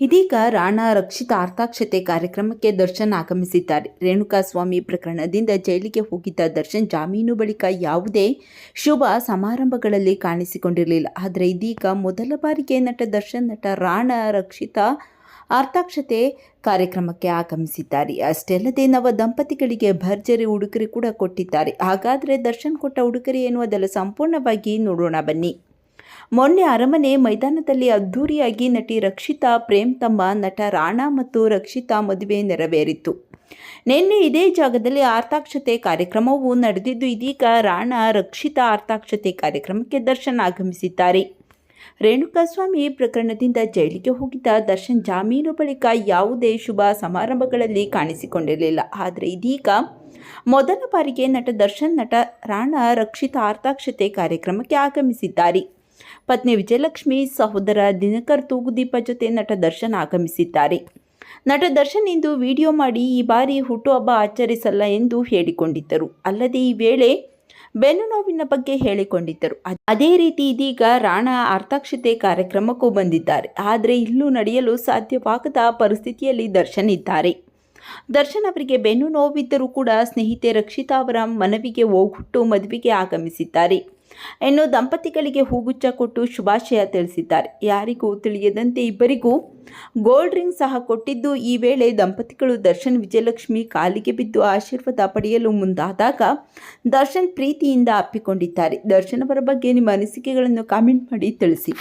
ಇದೀಗ ರಾಣಾ ರಕ್ಷಿತ ಅರ್ಥಾಕ್ಷತೆ ಕಾರ್ಯಕ್ರಮಕ್ಕೆ ದರ್ಶನ್ ಆಗಮಿಸಿದ್ದಾರೆ. ರೇಣುಕಾಸ್ವಾಮಿ ಪ್ರಕರಣದಿಂದ ಜೈಲಿಗೆ ಹೋಗಿದ್ದ ದರ್ಶನ್ ಜಾಮೀನು ಬಳಿಕ ಯಾವುದೇ ಶುಭ ಸಮಾರಂಭಗಳಲ್ಲಿ ಕಾಣಿಸಿಕೊಂಡಿರಲಿಲ್ಲ. ಆದರೆ ಇದೀಗ ಮೊದಲ ಬಾರಿಗೆ ನಟ ದರ್ಶನ್, ನಟ ರಾಣಾ ರಕ್ಷಿತ ಅರ್ಥಾಕ್ಷತೆ ಕಾರ್ಯಕ್ರಮಕ್ಕೆ ಆಗಮಿಸಿದ್ದಾರೆ. ಅಷ್ಟೇ ಅಲ್ಲದೆ ನವ ದಂಪತಿಗಳಿಗೆ ಭರ್ಜರಿ ಉಡುಗೊರೆ ಕೂಡ ಕೊಟ್ಟಿದ್ದಾರೆ. ಹಾಗಾದರೆ ದರ್ಶನ್ ಕೊಟ್ಟ ಉಡುಗೊರೆ ಏನು ಅದೆಲ್ಲ ಸಂಪೂರ್ಣವಾಗಿ ನೋಡೋಣ ಬನ್ನಿ. ಮೊನ್ನೆ ಅರಮನೆ ಮೈದಾನದಲ್ಲಿ ಅದ್ಧೂರಿಯಾಗಿ ನಟಿ ರಕ್ಷಿತಾ ಪ್ರೇಮ್ ತಮ್ಮ ನಟ ರಾಣಾ ಮತ್ತು ರಕ್ಷಿತಾ ಮದುವೆ ನೆರವೇರಿತು. ನಿನ್ನೆ ಇದೇ ಜಾಗದಲ್ಲಿ ಆರ್ತಾಕ್ಷತೆ ಕಾರ್ಯಕ್ರಮವು ನಡೆದಿದ್ದು, ಇದೀಗ ರಾಣಾ, ರಕ್ಷಿತಾ ಆರ್ತಾಕ್ಷತೆ ಕಾರ್ಯಕ್ರಮಕ್ಕೆ ದರ್ಶನ್ ಆಗಮಿಸಿದ್ದಾರೆ. ರೇಣುಕಾಸ್ವಾಮಿ ಪ್ರಕರಣದಿಂದ ಜೈಲಿಗೆ ಹೋಗಿದ್ದ ದರ್ಶನ್ ಜಾಮೀನು ಬಳಿಕ ಯಾವುದೇ ಶುಭ ಸಮಾರಂಭಗಳಲ್ಲಿ ಕಾಣಿಸಿಕೊಂಡಿರಲಿಲ್ಲ. ಆದರೆ ಇದೀಗ ಮೊದಲ ಬಾರಿಗೆ ನಟ ದರ್ಶನ್, ನಟ ರಾಣಾ, ರಕ್ಷಿತಾ ಆರ್ತಾಕ್ಷತೆ ಕಾರ್ಯಕ್ರಮಕ್ಕೆ ಆಗಮಿಸಿದ್ದಾರೆ. ಪತ್ನಿ ವಿಜಯಲಕ್ಷ್ಮಿ ಸಹೋದರ ದಿನಕರ್ ತೂಗುದೀಪ ಜೊತೆ ನಟ ದರ್ಶನ್ ಆಗಮಿಸಿದ್ದಾರೆ. ನಟ ದರ್ಶನ್ ಇಂದು ವಿಡಿಯೋ ಮಾಡಿ ಈ ಬಾರಿ ಹುಟ್ಟುಹಬ್ಬ ಆಚರಿಸಲ್ಲ ಎಂದು ಹೇಳಿಕೊಂಡಿದ್ದರು. ಅಲ್ಲದೆ ಈ ವೇಳೆ ಬೆನ್ನು ನೋವಿನ ಬಗ್ಗೆ ಹೇಳಿಕೊಂಡಿದ್ದರು. ಅದೇ ರೀತಿ ಇದೀಗ ರಾಣಾ ಅರ್ಥಾಕ್ಷತೆ ಕಾರ್ಯಕ್ರಮಕ್ಕೂ ಬಂದಿದ್ದಾರೆ. ಆದರೆ ಇಲ್ಲೂ ನಡೆಯಲು ಸಾಧ್ಯವಾಗದ ಪರಿಸ್ಥಿತಿಯಲ್ಲಿ ದರ್ಶನ್ ಇದ್ದಾರೆ. ದರ್ಶನ್ ಅವರಿಗೆ ಬೆನ್ನು ನೋವಿದ್ದರೂ ಕೂಡ ಸ್ನೇಹಿತೆ ರಕ್ಷಿತಾ ಅವರ ಮನವಿಗೆ ಹೋಗುಟ್ಟು ಮದುವೆಗೆ ಆಗಮಿಸಿದ್ದಾರೆ. ಇನ್ನು ದಂಪತಿಗಳಿಗೆ ಹೂಗುಚ್ಚ ಕೊಟ್ಟು ಶುಭಾಶಯ ತಿಳಿಸಿದ್ದಾರೆ. ಯಾರಿಗೂ ತಿಳಿಯದಂತೆ ಇಬ್ಬರಿಗೂ ಗೋಲ್ಡ್ ರಿಂಗ್ ಸಹ ಕೊಟ್ಟಿದ್ದು, ಈ ವೇಳೆ ದಂಪತಿಗಳು ದರ್ಶನ್ ವಿಜಯಲಕ್ಷ್ಮಿ ಕಾಲಿಗೆ ಬಿದ್ದು ಆಶೀರ್ವಾದ ಪಡೆಯಲು ಮುಂದಾದಾಗ ದರ್ಶನ್ ಪ್ರೀತಿಯಿಂದ ಅಪ್ಪಿಕೊಂಡಿದ್ದಾರೆ. ದರ್ಶನ್ ಅವರ ಬಗ್ಗೆ ನಿಮ್ಮ ಅನಿಸಿಕೆಗಳನ್ನು ಕಾಮೆಂಟ್ ಮಾಡಿ ತಿಳಿಸಿ.